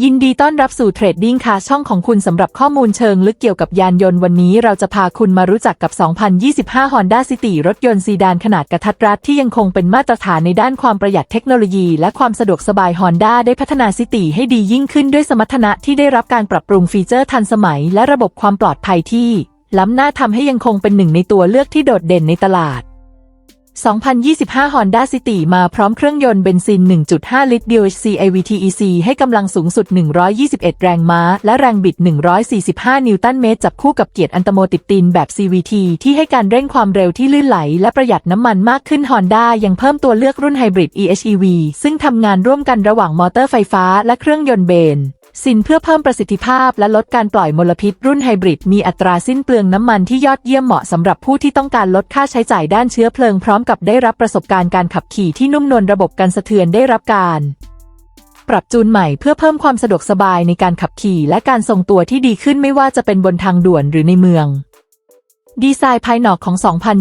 ยินดีต้อนรับสู่เทรดดิ้งค่ะช่องของคุณสำหรับข้อมูลเชิงลึกเกี่ยวกับยานยนต์วันนี้เราจะพาคุณมารู้จักกับ 2025 Honda City รถยนต์ซีดานขนาดกระทัดรัดที่ยังคงเป็นมาตรฐานในด้านความประหยัดเทคโนโลยี และความสะดวกสบาย Honda ได้พัฒนา City ให้ดียิ่งขึ้นด้วยสมรรถนะที่ได้รับการปรับปรุงฟีเจอร์ทันสมัย และระบบความปลอดภัยที่ล้ำหน้าทำให้ยังคงเป็นหนึ่งในตัวเลือกที่โดดเด่นในตลาด 2025 Honda City มาพร้อมเครื่องยนต์เบนซิน 1.5 ลิตร DHC AVTEC ให้กำลังสูงสุด 121 แรงม้า และแรงบิด 145 นิวตันเมตร จับคู่กับเกียร์อันตโมติดตินแบบ CVT ที่ให้การเร่งความเร็วที่ลื่นไหล และประหยัดน้ำมันมากขึ้น Honda ยังเพิ่มตัวเลือกรุ่นไฮบริด EHEV ซึ่งทำงานร่วมกันระหว่างมอเตอร์ไฟฟ้าและเครื่องยนต์เบน สินเพื่อเพิ่มประสิทธิภาพและลดการปล่อยมลพิษรุ่นไฮบริดมีอัตราสิ้นเปลืองน้ำมันที่ยอดเยี่ยมเหมาะสำหรับผู้ที่ต้องการลดค่าใช้จ่ายด้านเชื้อเพลิงพร้อมกับได้รับประสบการณ์การขับขี่ที่นุ่มนวลระบบการสะเทือนได้รับการ ปรับจูนใหม่เพื่อเพิ่มความสะดวกสบายในการขับขี่และการทรงตัวที่ดีขึ้นไม่ว่าจะเป็นบนทางด่วนหรือในเมือง ดีไซน์ภายนอกของ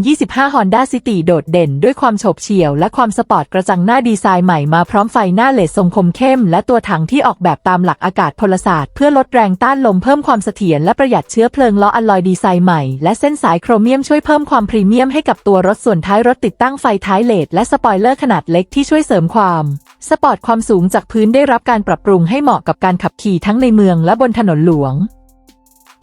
2025 Honda City โดดเด่นด้วยความโฉบเฉี่ยวและความสปอร์ตกระจังหน้าดีไซน์ใหม่มาพร้อมไฟหน้าเลดทรงคมเข้ม และตัวถังที่ออกแบบตามหลักอากาศพลศาสตร์เพื่อลดแรงต้านลมเพิ่มความเสถียรและประหยัดเชื้อเพลิงล้ออะลอยดีไซน์ใหม่ และเส้นสายโครเมียมช่วยเพิ่มความพรีเมียมให้กับตัวรถส่วนท้ายรถติดตั้งไฟท้ายเลดและสปอยเลอร์ขนาดเล็กที่ช่วยเสริมความสปอร์ตความสูงจากพื้นได้รับการปรับปรุงให้เหมาะกับการขับขี่ทั้งในเมืองและบนถนนหลวง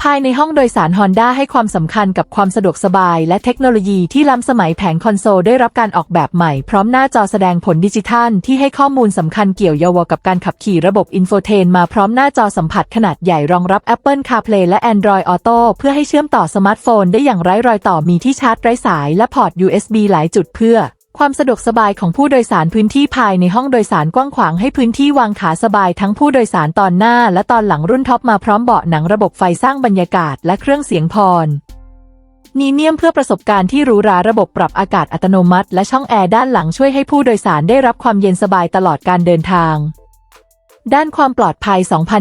ภายในห้องโดยสาร Honda ให้ความสำคัญกับความสะดวกสบาย และเทคโนโลยีที่ล้ำสมัยแผงคอนโซลได้รับการออกแบบใหม่ พร้อมหน้าจอแสดงผลดิจิทัล ที่ให้ข้อมูลสำคัญเกี่ยวยวกับการขับขี่ระบบอินโฟเทนมาพร้อมหน้าจอสัมผัสขนาดใหญ่รองรับ Apple CarPlay และ Android Auto เพื่อให้เชื่อมต่อสมาร์ทโฟนได้อย่างไร้รอยต่อมีที่ชาร์จไร้สายและพอร์ต USB หลายจุดเพื่อ ความสะดวกสบายของผู้โดยสารพื้นที่ภายในห้องโดยสารกว้างขวางให้พื้นที่วางขาสบายทั้งผู้โดยสารตอนหน้าและตอนหลังรุ่นท็อปมาพร้อมเบาะหนังระบบไฟสร้างบรรยากาศและเครื่องเสียงพรนีเนียมเพื่อประสบการณ์ที่หรูหราระบบปรับอากาศอัตโนมัติ และช่องแอร์ด้านหลังช่วยให้ผู้โดยสารได้รับความเย็นสบายตลอดการเดินทาง ด้านความปลอดภัย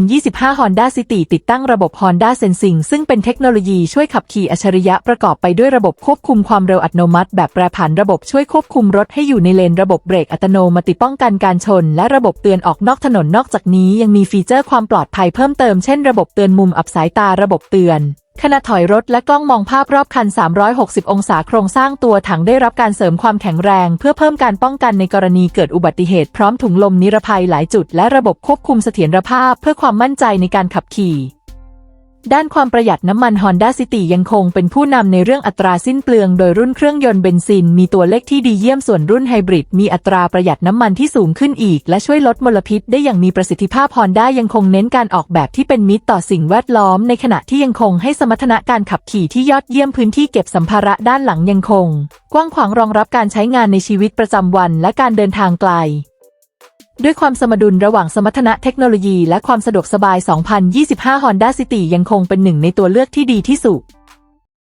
2025 Honda City ติดตั้งระบบ Honda Sensing ซึ่งเป็นเทคโนโลยีช่วยขับขี่อัจฉริยะประกอบไปด้วยระบบควบคุมความเร็วอัตโนมัติ แบบแปรผันระบบช่วยควบคุมรถให้อยู่ในเลนระบบเบรกอัตโนมัติป้องกันการชน และระบบเตือนออกนอกถนนนอกจากนี้ยังมีฟีเจอร์ความปลอดภัยเพิ่มเติมเช่นระบบเตือนมุมอับสายตาระบบเตือน ขณะถอยรถและกล้องมองภาพรอบคัน 360 องศาโครงสร้างตัวถังได้รับการเสริมความแข็งแรง เพื่อเพิ่มการป้องกันในกรณีเกิดอุบัติเหตุพร้อมถุงลมนิรภัยหลายจุด และระบบควบคุมเสถียรภาพเพื่อความมั่นใจในการขับขี่ ด้านความประหยัดน้ำมัน Honda City ยังคงเป็นผู้นำในเรื่องอัตราสิ้นเปลืองโดยรุ่นเครื่องยนต์เบนซิน มีตัวเลขที่ดีเยี่ยมส่วนรุ่นไฮบริดมีอัตราประหยัดน้ำมันที่สูงขึ้นอีก และช่วยลดมลพิษได้อย่างมีประสิทธิภาพ Honda ยังคงเน้นการออกแบบที่เป็นมิตรต่อสิ่งแวดล้อม ในขณะที่ยังคงให้สมรรถนะการขับขี่ที่ยอดเยี่ยมพื้นที่เก็บสัมภาระด้านหลังยังคง กว้างขวางรองรับการใช้งานในชีวิตประจำวัน และการเดินทางไกล ด้วยความสมดุลระหว่างสมรรถนะเทคโนโลยีและความสะดวกสบาย 2025 Honda City ยังคงเป็นหนึ่งในตัวเลือกที่ดีที่สุด